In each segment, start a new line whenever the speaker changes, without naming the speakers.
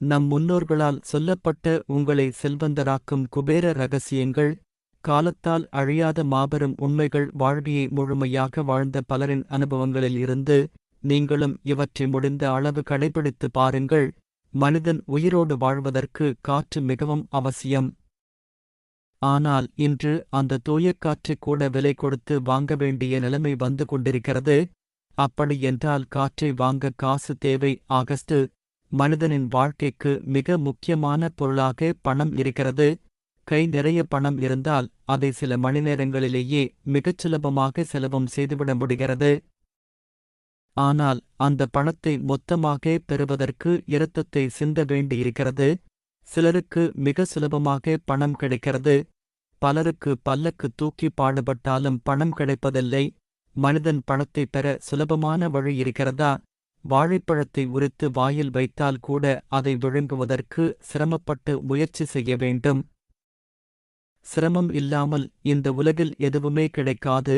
நம் முன்னோர்களால் சொல்லப்பட்ட உங்களை செல்வந்தராக்கும் குபேர ரகசியங்கள் காலத்தால் அழியாத மாபெரும் உண்மைகள் வாழ்வியை முழுமையாக வாழ்ந்த பலரின் அனுபவங்களில் இருந்து நீங்களும் இவற்றை முடிந்த அளவு கடைபிடித்து பாருங்கள். மனிதன் உயிரோடு வாழ்வதற்கு காற்று மிகவும் அவசியம். ஆனால் இன்று அந்த தூய காற்றை கூட விலை கொடுத்து வாங்க வேண்டிய நிலைமை வந்து கொண்டிருக்கிறது. அப்படியென்றால் காற்றை வாங்க காசு தேவை. ஆகஸ்ட் மனிதனின் வாழ்க்கைக்கு மிக முக்கியமான பொருளாக பணம் இருக்கிறது. கை நிறைய பணம் இருந்தால் அதை சில மணி நேரங்களிலேயே மிகச் சுலபமாக செலவும் செய்துவிட முடிகிறது. ஆனால் அந்த பணத்தை மொத்தமாக பெறுவதற்கு இரத்தத்தை சிந்த வேண்டியிருக்கிறது. சிலருக்கு மிக சுலபமாக பணம் கிடைக்கிறது. பலருக்கு பல்லக்கு தூக்கி பாடுபட்டாலும் பணம் கிடைப்பதில்லை. மனிதன் பணத்தை பெற சுலபமான வழி இருக்கிறதா? வாழைப்பழத்தை உரித்து வாயில் வைத்தால் கூட அதை விழுங்குவதற்கு சிரமப்பட்டு முயற்சி செய்ய வேண்டும். சிரமம் இல்லாமல் இந்த உலகில் எதுவுமே கிடைக்காது.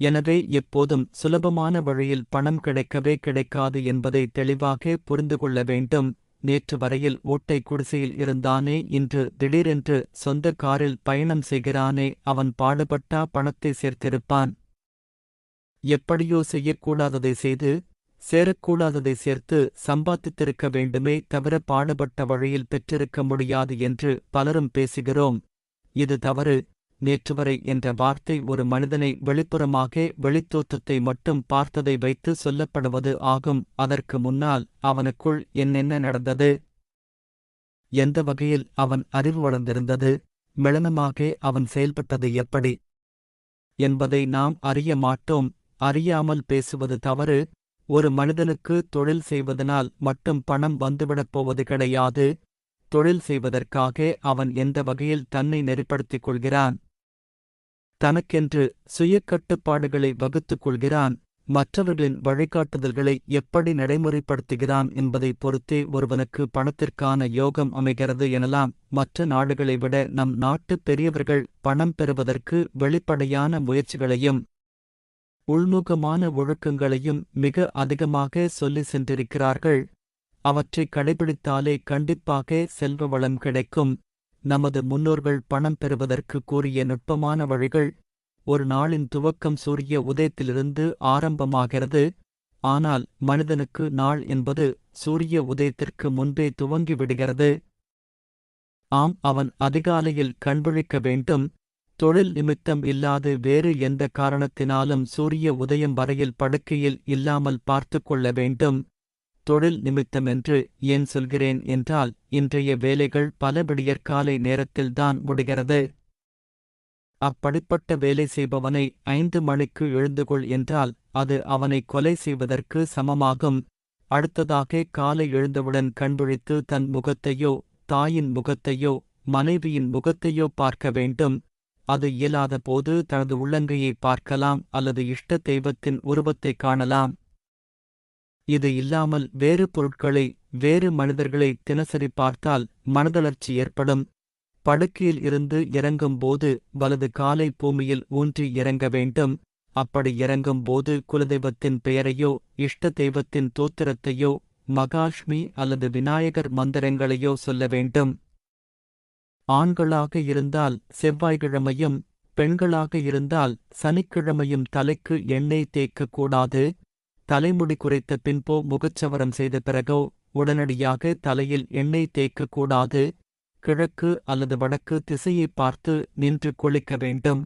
எனவே எப்போதும் சுலபமான வழியில் பணம் கிடைக்கவே கிடைக்காது என்பதை தெளிவாக புரிந்து கொள்ள வேண்டும். நேற்று வரையில் ஓட்டை குடிசையில் இருந்தானே இன்று திடீரென்று சொந்த காரில் பயணம் செய்கிறானே அவன் பாடுபட்டா பணத்தை சேர்த்திருப்பான். எப்படியோ செய்யக்கூடாததை செய்து சேரக்கூடாததை சேர்த்து சம்பாதித்திருக்க வேண்டுமே தவிர பாடுபட்ட வழியில் பெற்றிருக்க முடியாது என்று பலரும் பேசுகிறோம். இது தவறு. நேற்றுவரை என்ற வார்த்தை ஒரு மனிதனை வெளிப்புறமாக வெளித்தோற்றத்தை மட்டும் பார்த்ததை வைத்து சொல்லப்படுவது ஆகும். அதற்கு முன்னால் அவனுக்குள் என்னென்ன நடந்தது? எந்த வகையில் அவன் அறிவு வளர்ந்திருந்தது? மெளனமாக அவன் செயல்பட்டது எப்படி? என்பதை நாம் அறிய மாட்டோம். அறியாமல் பேசுவது தவறு. ஒரு மனிதனுக்கு தொழில் செய்வதனால் மட்டும் பணம் வந்துவிடப் போவது கிடையாது. தொழில் செய்வதற்காக அவன் எந்த வகையில் தன்னை நெறிப்படுத்திக் கொள்கிறான்? தனக்கென்று சுய கட்டுப்பாடுகளை வகுத்துக் கொள்கிறான். மற்றவர்களின் வழிகாட்டுதல்களை எப்படி நடைமுறைப்படுத்துகிறான் என்பதைப் பொறுத்தே ஒருவனுக்கு பணத்திற்கான யோகம் அமைகிறது எனலாம். மற்ற நாடுகளை விட நம் நாட்டு பெரியவர்கள் பணம் பெறுவதற்கு வெளிப்படையான முயற்சிகளையும் உள்முகமான ஒழுக்கங்களையும் மிக அதிகமாக சொல்லி சென்றிருக்கிறார்கள். அவற்றை கடைபிடித்தாலே கண்டிப்பாக செல்வ வளம் கிடைக்கும். நமது முன்னோர்கள் பணம் பெறுவதற்கு கூறிய நுட்பமான வழிகள் ஒரு நாளின் துவக்கம் சூரிய உதயத்திலிருந்து ஆரம்பமாகிறது. ஆனால் மனிதனுக்கு நாள் என்பது சூரிய உதயத்திற்கு முன்பே துவங்கிவிடுகிறது ஆம் அவன் அதிகாலையில் கண்விழிக்க வேண்டும். தொழில் நிமித்தம் இல்லாது வேறு எந்த காரணத்தினாலும் சூரிய உதயம் வரையில் படுக்கையில் இல்லாமல் பார்த்து கொள்ள வேண்டும். தொழில் நிமித்தம் என்று ஏன் சொல்கிறேன் என்றால் இன்றைய வேலைகள் பல விடியற்காலை நேரத்தில்தான் முடிகிறது. அப்படிப்பட்ட வேலை செய்பவனை ஐந்து மணிக்கு எழுந்துகொள் என்றால் அது அவனை கொலை செய்வதற்கு சமமாகும். அடுத்ததாக காலை எழுந்தவுடன் கண்விழித்து தன் முகத்தையோ தாயின் முகத்தையோ மனைவியின் முகத்தையோ பார்க்க வேண்டும். அது இயலாத போது தனது உள்ளங்கையை பார்க்கலாம் அல்லது இஷ்ட தெய்வத்தின் உருவத்தைக் காணலாம். இது இல்லாமல் வேறு பொருட்களை வேறு மனிதர்களை தினசரி பார்த்தால் மனதளர்ச்சி ஏற்படும். படுக்கையில் இருந்து இறங்கும் போது வலது காலை பூமியில் ஊன்றி இறங்க வேண்டும். அப்படி இறங்கும் போது குலதெய்வத்தின் பெயரையோ இஷ்ட தெய்வத்தின் தோத்திரத்தையோ மகாஷ்மி அல்லது விநாயகர் மந்திரங்களையோ சொல்ல வேண்டும். ஆண்களாக இருந்தால் செவ்வாய்க்கிழமையும் பெண்களாக இருந்தால் சனிக்கிழமையும் தலைக்கு எண்ணெய் தேய்க்கக்கூடாது தலைமுடி குறைத்த பின்போ முகச்சவரம் செய்த பிறகோ உடனடியாக தலையில் எண்ணெய் தேய்க்கக்கூடாது கிழக்கு அல்லது வடக்கு திசையை பார்த்து நின்று குளிக்க வேண்டும்.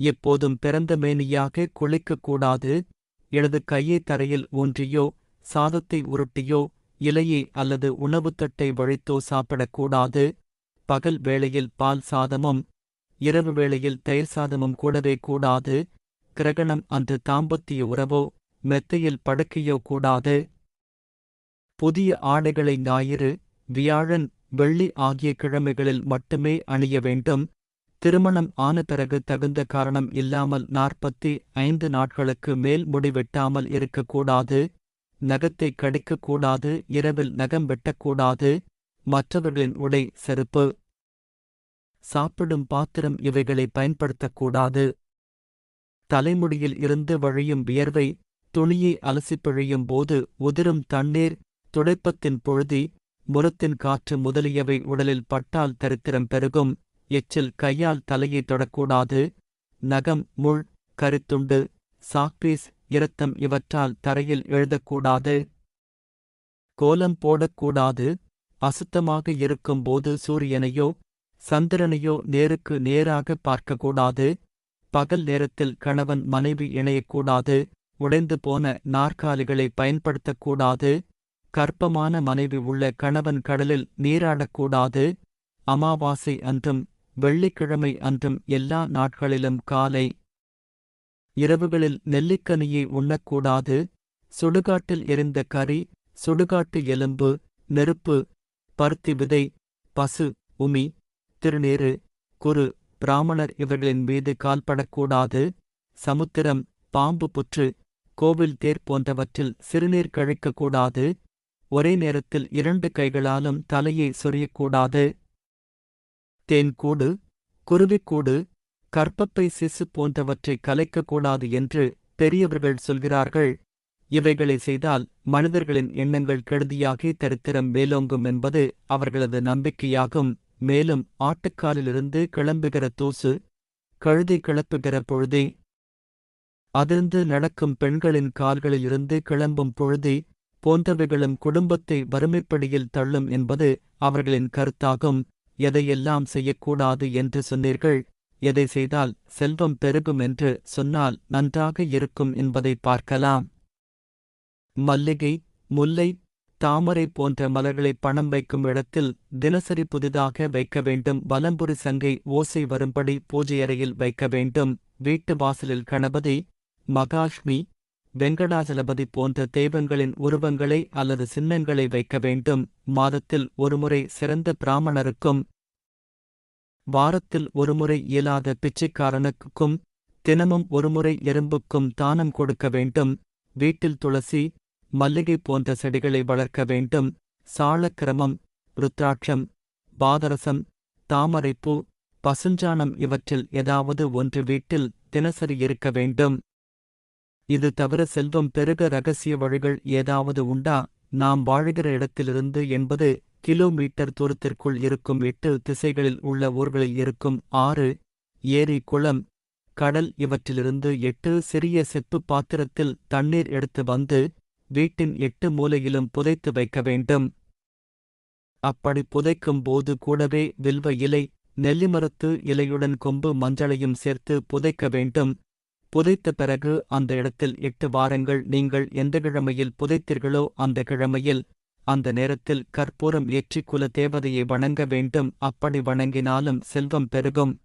எப்போதும் பிறந்த மேனியாக குளிக்கக்கூடாது இடது கையை தரையில் ஊன்றியோ சாதத்தை உருட்டியோ இலையை அல்லது உணவுத்தட்டை வழித்தோ சாப்பிடக்கூடாது பகல் வேளையில் பால் சாதமும் இரவு வேளையில் தயிர் சாதமும் கூடவே கூடாது. கிரகணம் அன்று தாம்பத்திய உறவோ மெத்தையில் படுக்கையோ கூடாது. புதிய ஆடைகளை ஞாயிறு வியாழன் வெள்ளி ஆகிய கிழமைகளில் மட்டுமே அணிய வேண்டும். திருமணம் ஆன பிறகு தகுந்த காரணம் இல்லாமல் நாற்பத்தி ஐந்து நாட்களுக்கு மேல் முடிவெட்டாமல் இருக்கக்கூடாது. நகத்தை கடிக்கக்கூடாது இரவில் நகம் வெட்டக்கூடாது. மற்றவர்களின் உடை செருப்பு. சாப்பிடும் பாத்திரம் இவைகளை பயன்படுத்தக்கூடாது. தலைமுடியில் இருந்து வழியும் வியர்வை துணியை அலசிப்பிழையும் போது உதிரும் தண்ணீர் துடைப்பத்தின் பொழுதி முரத்தின் காற்று முதலியவை உடலில் பட்டால் தரித்திரம் பெருகும். எச்சில் கையால் தலையை தொடக்கூடாது. நகம் முள் கருத்துண்டு சாக்பீஸ் இரத்தம் இவற்றால் தரையில் எழுதக்கூடாது. கோலம் போடக்கூடாது. அசுத்தமாக இருக்கும்போது சூரியனையோ சந்திரனையோ நேருக்கு நேராக பார்க்கக்கூடாது. பகல் நேரத்தில் கணவன் மனைவி இணையக்கூடாது. உடைந்து போன நாற்காலிகளை பயன்படுத்தக்கூடாது. கற்பமான மனைவி உள்ள கணவன் கடலில் நீராடக்கூடாது. அமாவாசை அன்றும் வெள்ளிக்கிழமை அன்றும் எல்லா நாட்களிலும் காலை இரவுகளில் நெல்லிக்கனியை உண்ணக்கூடாது. சுடுகாட்டில் எரிந்த கறி சுடுகாட்டு எலும்பு நெருப்பு பருத்தி விதை பசு உமி திருநீறு குரு பிராமணர் இவர்களின் மீது கால்படக்கூடாது. சமுத்திரம் பாம்பு புற்று கோவில் தேர் போன்றவற்றில் சிறுநீர் கழிக்கக்கூடாது. ஒரே நேரத்தில் இரண்டு கைகளாலும் தலையை சொரியக்கூடாது தேன்கூடு குருவிக்கூடு கற்பப்பை சிசு போன்றவற்றை கலைக்கக்கூடாது என்று பெரியவர்கள் சொல்கிறார்கள். இவைகளை செய்தால் மனிதர்களின் எண்ணங்கள் கெடுதியாகி தரித்திரம் மேலோங்கும் என்பது அவர்களது நம்பிக்கையாகும். மேலும் ஆட்டுக்காலிலிருந்து கிளம்புகிற தூசு கழுதி கிளப்புகிற பொழுதே அதிர்ந்து நடக்கும் பெண்களின் கால்களிலிருந்து கிளம்பும் பொழுதி போன்றவைகளும் குடும்பத்தை வறுமைப்படியில் தள்ளும் என்பது அவர்களின் கருத்தாகும். எதையெல்லாம் செய்யக்கூடாது என்று சொன்னீர்கள்? எதை செய்தால் செல்வம் பெருகும் என்று சொன்னால் நன்றாக இருக்கும் என்பதை பார்க்கலாம். மல்லிகை முல்லை தாமரை போன்ற மலர்களை பணம் வைக்கும் இடத்தில் தினசரி புதிதாக வைக்க வேண்டும். வலம்புரி சங்கை ஓசை வரும்படி பூஜையறையில் வைக்க வேண்டும். வீட்டு வாசலில் கணபதி மகாஷ்மி வெங்கடாசலபதி போன்ற தெய்வங்களின் உருவங்களை அல்லது சின்னங்களை வைக்க வேண்டும். மாதத்தில் ஒருமுறை சிறந்த பிராமணருக்கும் வாரத்தில் ஒருமுறை இயலாத பிச்சைக்காரனுக்கும் தினமும் ஒருமுறை எறும்புக்கும் தானம் கொடுக்க வேண்டும். வீட்டில் துளசி மல்லிகை போன்ற செடிகளை வளர்க்க வேண்டும். சாளக்கிரமம் ருத்ராட்சம் பாதரசம் தாமரைப்பூ பசுஞ்சானம் இவற்றில் ஏதாவது ஒன்று வீட்டில் தினசரி இருக்க வேண்டும். இது தவிர செல்வம் பெருக ரகசிய வழிகள் ஏதாவது உண்டா? நாம் வாழ்கிற இடத்திலிருந்து என்பது கிலோமீட்டர் தூரத்திற்குள் இருக்கும் எட்டு திசைகளில் உள்ள ஊர்களில் இருக்கும் ஆறு ஏரி குளம் கடல் இவற்றிலிருந்து எட்டு சிறிய செப்பு பாத்திரத்தில் தண்ணீர் எடுத்து வந்து வீட்டின் எட்டு மூலையிலும் புதைத்து வைக்க வேண்டும். அப்படி புதைக்கும் போது கூடவே வில்வ இலை நெல்லிமரத்து இலையுடன் கொம்பு மஞ்சளையும் சேர்த்து புதைக்க வேண்டும். புதைத்த பிறகு அந்த இடத்தில் எட்டு வாரங்கள் நீங்கள் எந்த கிழமையில் புதைத்தீர்களோ அந்த கிழமையில் அந்த நேரத்தில் கற்பூரம் ஏற்றி குல தேவதையை வணங்க வேண்டும். அப்படி வணங்கினாலும் செல்வம் பெருகும்.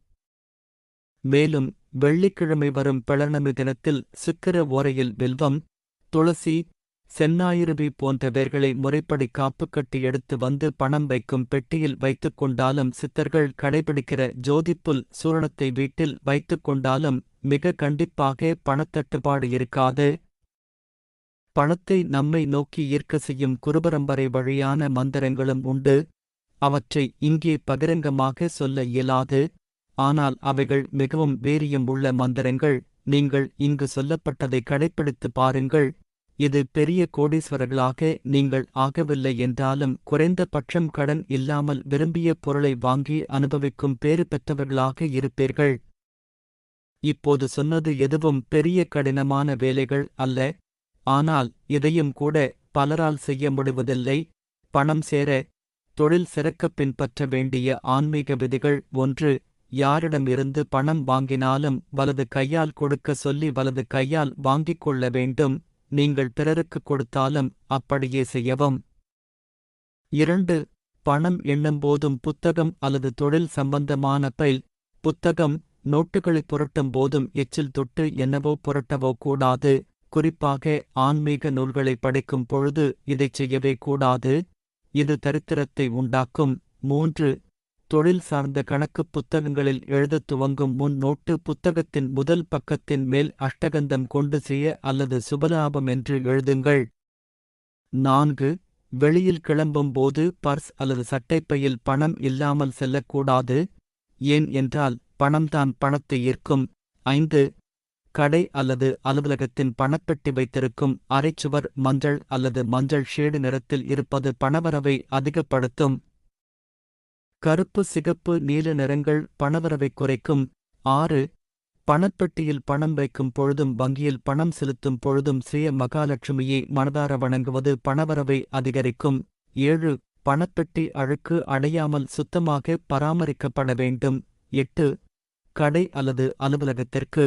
மேலும் வெள்ளிக்கிழமை வரும் பிளர்ணமி தினத்தில் சுக்கிர ஓரையில் வில்வம் துளசி சென்னாயிருவி போன்றவர்களை முறைப்படி காப்பு கட்டி எடுத்து வந்து பணம் வைக்கும் பெட்டியில் வைத்துக் கொண்டாலும் சித்தர்கள் கடைபிடிக்கிற ஜோதிப்புல் சூரணத்தை வீட்டில் வைத்துக் கொண்டாலும் மிக கண்டிப்பாக பணத்தட்டுப்பாடு இருக்காது. பணத்தை நம்மை நோக்கி ஈர்க்க செய்யும் குருபரம்பரை வழியான மந்திரங்களும் உண்டு. அவற்றை இங்கே பகிரங்கமாக சொல்ல இயலாது. ஆனால் அவைகள் மிகவும் வீரியம் உள்ள மந்திரங்கள். நீங்கள் இங்கு சொல்லப்பட்டதை கடைப்பிடித்து பாருங்கள். இது பெரிய கோடீஸ்வரர்களாக நீங்கள் ஆகவில்லை என்றாலும் குறைந்த பட்சம் கடன் இல்லாமல் விரும்பிய பொருளை வாங்கி அனுபவிக்கும் பேறு பெற்றவர்களாக இருப்பீர்கள். இப்போது சொன்னது எதுவும் பெரிய கடினமான வேலைகள் அல்ல. ஆனால் இதையும் கூட பலரால் செய்ய முடிவதில்லை. பணம் சேர தொழில் சிறக்க பின்பற்ற வேண்டிய ஆன்மீக விதிகள் ஒன்று. யாரிடமிருந்து பணம் வாங்கினாலும் வலது கையால் கொடுக்க சொல்லி வலது கையால் வாங்கிக் கொள்ள வேண்டும். நீங்கள் பிறருக்கு கொடுத்தாலும் அப்படியே செய்யவும். இரண்டு பணம் எண்ணும்போதும் புத்தகம் அல்லது தொழில் சம்பந்தமான பைல் புத்தகம் நோட்டுகளை புரட்டும் போதும் எச்சில் தொட்டு என்னவோ புரட்டவோ கூடாது குறிப்பாக ஆன்மீக நூல்களை படிக்கும் பொழுது இதைச் செய்யவே கூடாது. இது தரித்திரத்தை உண்டாக்கும். மூன்று தொழில் சார்ந்த கணக்கு புத்தகங்களில் எழுதத் துவங்கும் முன் நோட்டு புத்தகத்தின் முதல் பக்கத்தின் மேல் அஷ்டகந்தம் கொண்டு செய்ய அல்லது சுபலாபம் என்று எழுதுங்கள். நான்கு வெளியில் கிளம்பும் போது பர்ஸ் அல்லது சட்டைப்பையில் பணம் இல்லாமல் செல்லக்கூடாது. ஏன் என்றால் பணம்தான் பணத்தை ஈர்க்கும். ஐந்து கடை அல்லது அலுவலகத்தின் பணப்பெட்டி வைத்திருக்கும் அரைச்சுவர் மஞ்சள் அல்லது மஞ்சள் ஷேடு நிறத்தில் இருப்பது பணவரவை அதிகப்படுத்தும். கருப்பு சிகப்பு நீல நிறங்கள் பணவரவை குறைக்கும். ஆறு பணப்பெட்டியில் பணம் வைக்கும் பொழுதும் வங்கியில் பணம் செலுத்தும் பொழுதும் ஸ்ரீ மகாலட்சுமியை மனதார வணங்குவது பணவரவை அதிகரிக்கும். ஏழு பணப்பெட்டி அழுக்கு அடையாமல் சுத்தமாக பராமரிக்கப்பட வேண்டும். எட்டு கடை அல்லது அலுவலகத்திற்கு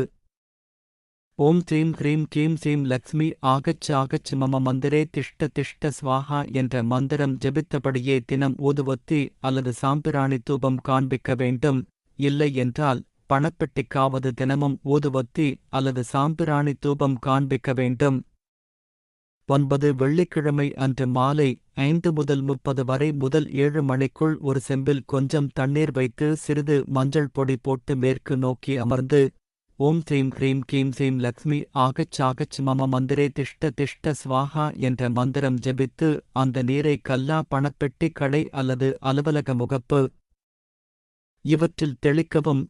ஓம் த்ரீம் ஹ்ரீம் க்ரீம் ஸ்ரீம் லக்ஷ்மி ஆகச் ஆகச் மம மந்திரே திஷ்ட திஷ்ட ஸ்வாஹா என்ற மந்திரம் ஜெபித்தபடியே தினம் ஊதுவத்தி அல்லது சாம்பிராணி தூபம் காண்பிக்க வேண்டும். இல்லை என்றால் பணப்பெட்டிக்காவது தினமும் ஊதுவத்தி அல்லது சாம்பிராணி தூபம் காண்பிக்க வேண்டும். ஒன்பது வெள்ளிக்கிழமை அன்று மாலை ஐந்து முதல் முப்பது வரை முதல் ஏழு மணிக்குள் ஒரு செம்பில் கொஞ்சம் தண்ணீர் வைத்து சிறிது மஞ்சள் பொடி போட்டு மேற்கு நோக்கி அமர்ந்து ஓம் ஸ்ரீம் ஹ்ரீம் கீம் சீம் லக்ஷ்மி ஆகச் ஆகச் மம மந்திரே திஷ்ட திஷ்ட ஸ்வாஹா என்ற மந்திரம் ஜெபித்து அந்த நீரை கல்லா பணப்பெட்டி கடை அல்லது அலுவலக முகப்பு. இவற்றில் தெளிக்கவும்.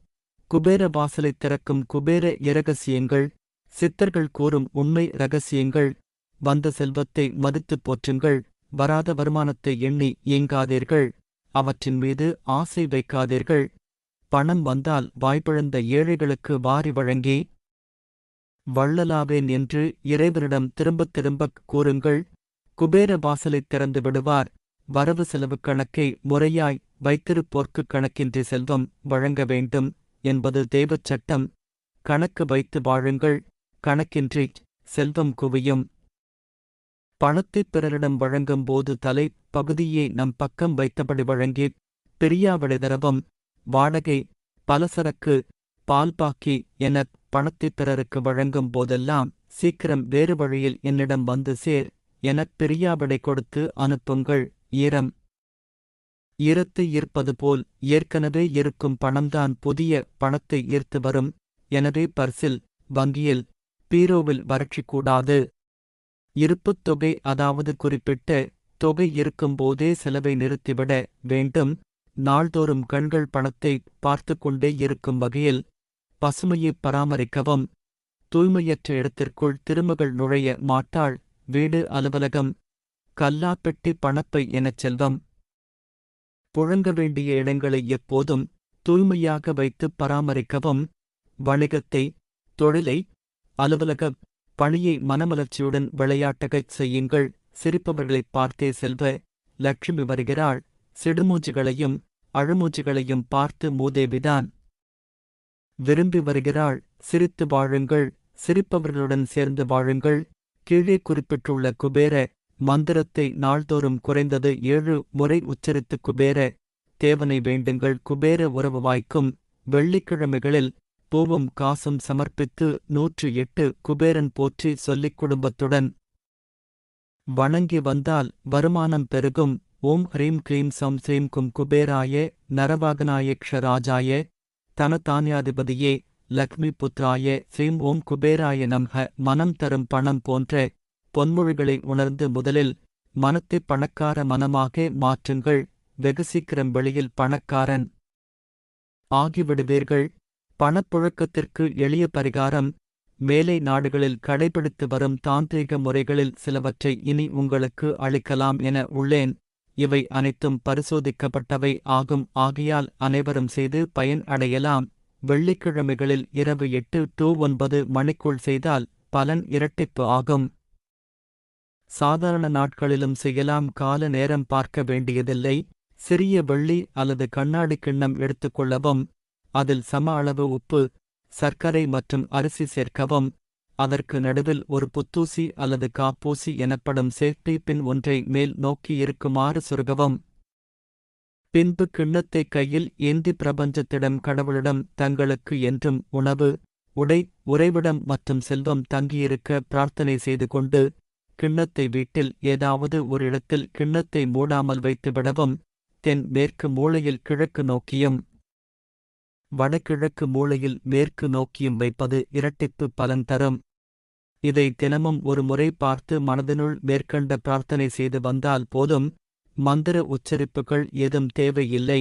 குபேர வாசலைத் திறக்கும் குபேர இரகசியங்கள். சித்தர்கள் கூறும் உண்மை ரகசியங்கள் வந்த செல்வத்தை மதித்துப் போற்றுங்கள். வராத வருமானத்தை எண்ணி ஏங்காதீர்கள். அவற்றின் மீது ஆசை வைக்காதீர்கள். பணம் வந்தால் வாய்ப்பிழந்த ஏழைகளுக்கு வாரி வழங்கி. வள்ளலாவேன் என்று இறைவனிடம் திரும்பத் திரும்பக் கூறுங்கள். குபேர வாசலைத் திறந்து விடுவார். வரவு செலவு கணக்கை முறையாய் வைத்திருப்போர்க்கு கணக்கின்றி செல்வம் வழங்க வேண்டும் என்பது தெய்வச் சட்டம். கணக்கு வைத்து வாழுங்கள். கணக்கின்றி செல்வம் குவியும். பணத்தைப் பிறரிடம் வழங்கும் போது தலை பகுதியை நம் பக்கம் வைத்தபடி வழங்கி பிரியாவளி தரவம். வாடகை பலசரக்கு பால்பாக்கி என பணத்தைப் பிறருக்கு வழங்கும் போதெல்லாம் சீக்கிரம் வேறு வழியில் என்னிடம் வந்து சேர் எனப் பிரியாவிடை கொடுத்து அனுப்புங்கள் ஈரம். ஈரத்து ஈர்ப்பது போல் ஏற்கனவே இருக்கும் பணம்தான் புதிய பணத்தை ஈர்த்து வரும் எனவே பர்சில் வங்கியில் பீரோவில் வறட்சி கூடாது இருப்புத் தொகை அதாவது குறிப்பிட்ட தொகை இருக்கும்போதே செலவை நிறுத்திவிட வேண்டும் நாள்தோறும் கண்கள் பணத்தை பார்த்து கொண்டே இருக்கும் வகையில் பசுமையை பராமரிக்கவும் தூய்மையற்ற இடத்திற்குள் திருமகள் நுழைய மாட்டாள் வீடு அலுவலகம் கல்லாப்பெட்டி பணப்பை எனச் செல்வம். புழங்க வேண்டிய இடங்களை எப்போதும் தூய்மையாக வைத்து பராமரிக்கவும் வணிகத்தை தொழிலை அலுவலக பணியை மனமலர்ச்சியுடன் விளையாட்டகச் செய்யுங்கள். சிரிப்பவர்களைப் பார்த்தே செல்வ லட்சுமி வருகிறாள். சிடுமூச்சுகளையும் அழுமூச்சுகளையும் பார்த்து மூதேவிதான். விரும்பி வருகிறாள் சிரித்து வாழுங்கள் சிரிப்பவர்களுடன் சேர்ந்து வாழுங்கள். கீழே குறிப்பிட்டுள்ள குபேர மந்திரத்தை நாள்தோறும் குறைந்தது ஏழு முறை உச்சரித்து குபேர தேவனை வேண்டுங்கள். குபேர உறவு வாய்க்கும் வெள்ளிக்கிழமைகளில் பூவும் காசும் சமர்ப்பித்து நூற்று எட்டு குபேரன் போற்றி சொல்லிக் குடும்பத்துடன் வணங்கி வந்தால் வருமானம் பெருகும். ஓம் ஹ்ரீம் க்ரீம் சம் ஸ்ரீம் கும் குபேராய நரவாகனாய க்ஷராஜாய தனதானியாதிபதியே லக்ஷ்மி புத்ராய ஸ்ரீம் ஓம் குபேராய நம்ஹ மனம் தரும் பணம் போன்ற பொன்மொழிகளை உணர்ந்து முதலில் மனத்தை பணக்கார மனமாக மாற்றுங்கள். வெகு சீக்கிரம் வெளியில் பணக்காரன் ஆகிவிடுவீர்கள். பணப்புழக்கத்திற்கு எளிய பரிகாரம் மேலை நாடுகளில் கடைபிடித்து வரும் தாந்திரிக முறைகளில் சிலவற்றை இனி உங்களுக்கு அளிக்கலாம் என உள்ளேன். இவை அனைத்தும் பரிசோதிக்கப்பட்டவை ஆகும். ஆகையால் அனைவரும் செய்து பயன் அடையலாம். வெள்ளிக்கிழமைகளில் இரவு எட்டு டூ ஒன்பது மணிக்குள் செய்தால் பலன் இரட்டிப்பு ஆகும். சாதாரண நாட்களிலும் செய்யலாம். கால நேரம் பார்க்க வேண்டியதில்லை. சிறிய வெள்ளி அல்லது கண்ணாடி கிண்ணம் எடுத்துக்கொள்ளவும் அதில் சம அளவு உப்பு சர்க்கரை மற்றும் அரிசி சேர்க்கவும். அதற்கு நடுவில் ஒரு புத்தூசி அல்லது காப்பூசி எனப்படும் சேஃப்டி பின் ஒன்றை மேல் நோக்கி இருக்குமாறு சுருகவும். பின்பு கிண்ணத்தை கையில் ஏந்தி பிரபஞ்சத்திடம் கடவுளிடம் தங்களுக்கு என்றும் உணவு உடை உறைவிடம் மற்றும் செல்வம் தங்கியிருக்க பிரார்த்தனை செய்து கொண்டு கிண்ணத்தை வீட்டில் ஏதாவது ஒரு இடத்தில் கிண்ணத்தை மூடாமல் வைத்துவிடவும் தென் மேற்கு மூலையில் கிழக்கு நோக்கியும் வடகிழக்கு மூலையில் மேற்கு நோக்கியும் வைப்பது இரட்டிப்பு பலன் தரும். இதை தினமும் ஒரு முறை பார்த்து மனதினுள் மேற்கண்ட பிரார்த்தனை செய்து வந்தால் போதும். மந்திர உச்சரிப்புகள் ஏதும் தேவையில்லை.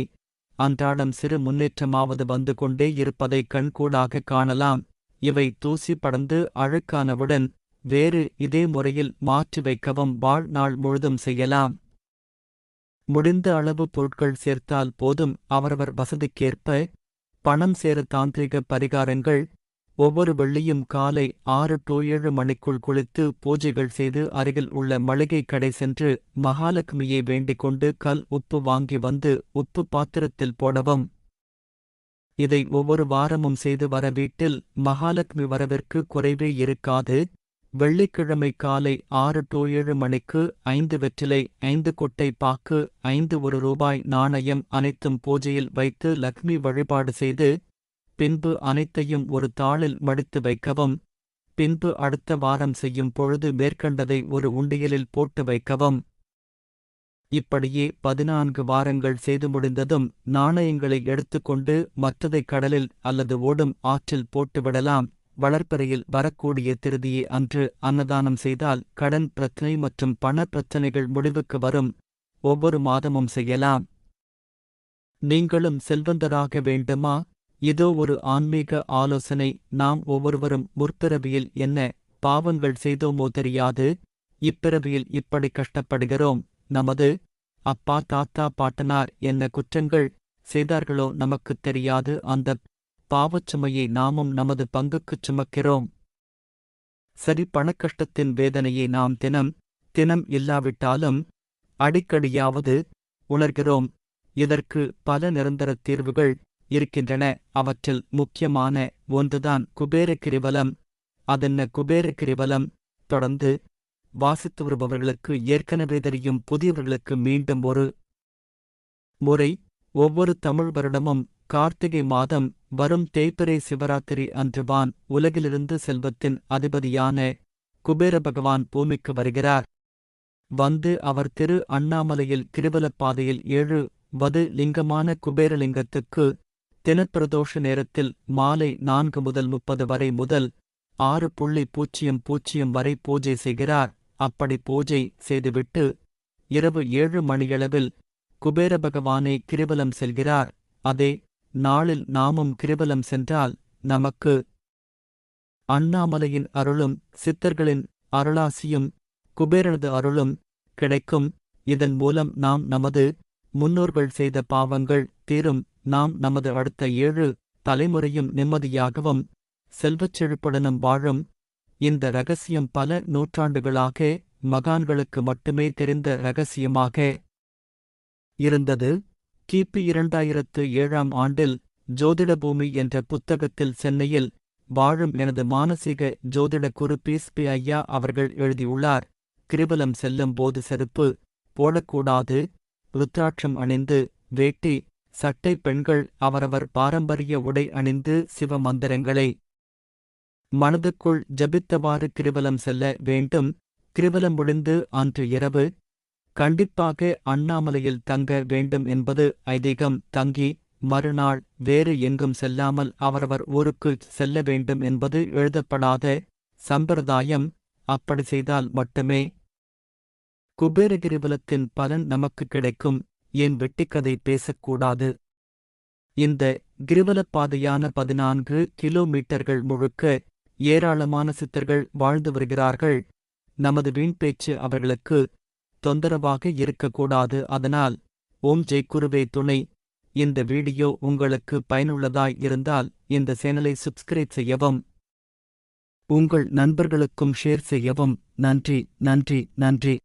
அன்றாடம் சிறு முன்னேற்றமாவது வந்து கொண்டே இருப்பதை கண்கூடாக காணலாம். இவை தூசி படர்ந்து அழுக்கானவுடன் வேறு இதே முறையில் மாற்றி வைக்கவும் வாழ்நாள் முழுதும் செய்யலாம். முடிந்த அளவு பொருட்கள் சேர்த்தால் போதும். அவரவர் வசதிக்கேற்ப பணம் சேர தாந்திரிக பரிகாரங்கள் ஒவ்வொரு வெள்ளியும் காலை ஆறு டு ஏழு மணிக்குள் குளித்து பூஜைகள் செய்து அருகில் உள்ள மளிகை கடை சென்று மகாலட்சுமியை வேண்டிக் கொண்டு கல் உப்பு வாங்கி வந்து உப்பு பாத்திரத்தில் போடவும். இதை ஒவ்வொரு வாரமும் செய்து வர வீட்டில் மகாலட்சுமி வரவிற்கு குறைவே இருக்காது. வெள்ளிக்கிழமை காலை ஆறு டு ஏழு மணிக்கு ஐந்து வெற்றிலை ஐந்து கொட்டை பாக்கு ஐந்து ஒரு ரூபாய் நாணயம் அனைத்தும் பூஜையில் வைத்து லக்ஷ்மி வழிபாடு செய்து பின்பு அனைத்தையும் ஒரு தாளில் மடித்து வைக்கவும். பின்பு அடுத்த வாரம் செய்யும் பொழுது மேற்கண்டதை ஒரு உண்டியலில் போட்டு வைக்கவும். இப்படியே பதினான்கு வாரங்கள் செய்து முடிந்ததும் நாணயங்களை எடுத்துக்கொண்டு மற்றதை கடலில் அல்லது ஓடும் ஆற்றில் போட்டுவிடலாம் வளர்ப்பறையில் வரக்கூடிய திருதியை அன்று அன்னதானம் செய்தால் கடன் பிரச்சினை மற்றும் பண பிரச்சினைகள் முடிவுக்கு வரும். ஒவ்வொரு மாதமும் செய்யலாம். நீங்களும் செல்வந்தராக வேண்டுமா? இதோ ஒரு ஆன்மீக ஆலோசனை நாம் ஒவ்வொருவரும் முற்பிறவியில் என்ன பாவங்கள் செய்தோமோ தெரியாது. இப்பிறவியில் இப்படி கஷ்டப்படுகிறோம். நமது அப்பா தாத்தா பாட்டனார் என்ன குற்றங்கள் செய்தார்களோ நமக்குத் தெரியாது. அந்த பாவச்சுமையை நாமும் நமது பங்குக்குச் சுமக்கிறோம். சரி பணக்கஷ்டத்தின் வேதனையை நாம் தினம் தினம் இல்லாவிட்டாலும் அடிக்கடியாவது உணர்கிறோம். இதற்கு பல நிரந்தர தீர்வுகள் இருக்கின்றன. அவற்றில் முக்கியமான ஒன்றுதான் குபேர கிரிவலம் அதென்ன குபேர கிரிவலம் தொடர்ந்து வாசித்து வருபவர்களுக்கு ஏற்கனவே தெரியும் புதியவர்களுக்கு மீண்டும் ஒரு முறை. ஒவ்வொரு தமிழ் வருடமும் கார்த்திகை மாதம் வரும் தேய்பிரை சிவராத்திரி அன்று வான் உலகிலிருந்து செல்வத்தின் அதிபதியான குபேர பகவான் பூமிக்கு வருகிறார். வந்து அவர் திரு அண்ணாமலையில் கிருவலப்பாதையில் ஏழு வது லிங்கமான குபேரலிங்கத்துக்கு தினப்பிரதோஷ நேரத்தில் மாலை நான்கு முதல் முப்பது வரை முதல் ஆறு புள்ளி பூஜ்ஜியம் பூஜ்ஜியம் வரை பூஜை செய்கிறார். அப்படி பூஜை செய்துவிட்டு இரவு ஏழு மணியளவில் குபேர பகவானை கிரிவலம் செல்கிறார். அதே நாளில் நாமும் கிரிவலம் சென்றால் நமக்கு அண்ணாமலையின் அருளும் சித்தர்களின் அருளாசியும் குபேரனது அருளும் கிடைக்கும். இதன் மூலம் நாம் நமது முன்னோர்கள் செய்த பாவங்கள் தீரும். நாம் நமது அடுத்த ஏழு தலைமுறையும் நிம்மதியாகவும் செல்வச் செழிப்புடனும் வாழும். இந்த ரகசியம் பல நூற்றாண்டுகளாக மகான்களுக்கு மட்டுமே தெரிந்த ரகசியமாக இருந்தது. கிபி இரண்டாயிரத்து ஏழாம் ஆண்டில் ஜோதிடபூமி என்ற புத்தகத்தில் சென்னையில் வாழும் எனது மானசீக ஜோதிட குரு பீஸ்பி ஐயா அவர்கள் எழுதியுள்ளார் கிருபலம் செல்லும் போது செருப்பு போடக்கூடாது ருத்ராட்சம் அணிந்து வேட்டி சட்டை பெண்கள் அவரவர் பாரம்பரிய உடை அணிந்து சிவ மந்திரங்களை மனதுக்குள் ஜபித்தவாறு கிருவலம் செல்ல வேண்டும். கிருவலம் முடிந்து அன்று இரவு கண்டிப்பாக அண்ணாமலையில் தங்க வேண்டும் என்பது ஐதீகம். தங்கி மறுநாள் வேறு எங்கும் செல்லாமல் அவரவர் ஊருக்கு செல்ல வேண்டும் என்பது எழுதப்படாத சம்பிரதாயம். அப்படி செய்தால் மட்டுமே குபேர கிரிவலத்தின் பலன் நமக்கு கிடைக்கும். ஏன் வெட்டிக்கதை பேசக்கூடாது. இந்த கிரிவலப்பாதையான பதினான்கு கிலோமீட்டர்கள் முழுக்க ஏராளமான சித்தர்கள் வாழ்ந்து வருகிறார்கள். நமது வீண் பேச்சு அவர்களுக்கு தொந்தரவாக இருக்கக்கூடாது. அதனால் ஓம் ஜெய் குருவே துணை இந்த வீடியோ உங்களுக்கு பயனுள்ளதாய் இருந்தால் இந்த சேனலை சப்ஸ்கிரைப் செய்யவும் உங்கள் நண்பர்களுக்கும் ஷேர் செய்யவும். நன்றி நன்றி நன்றி.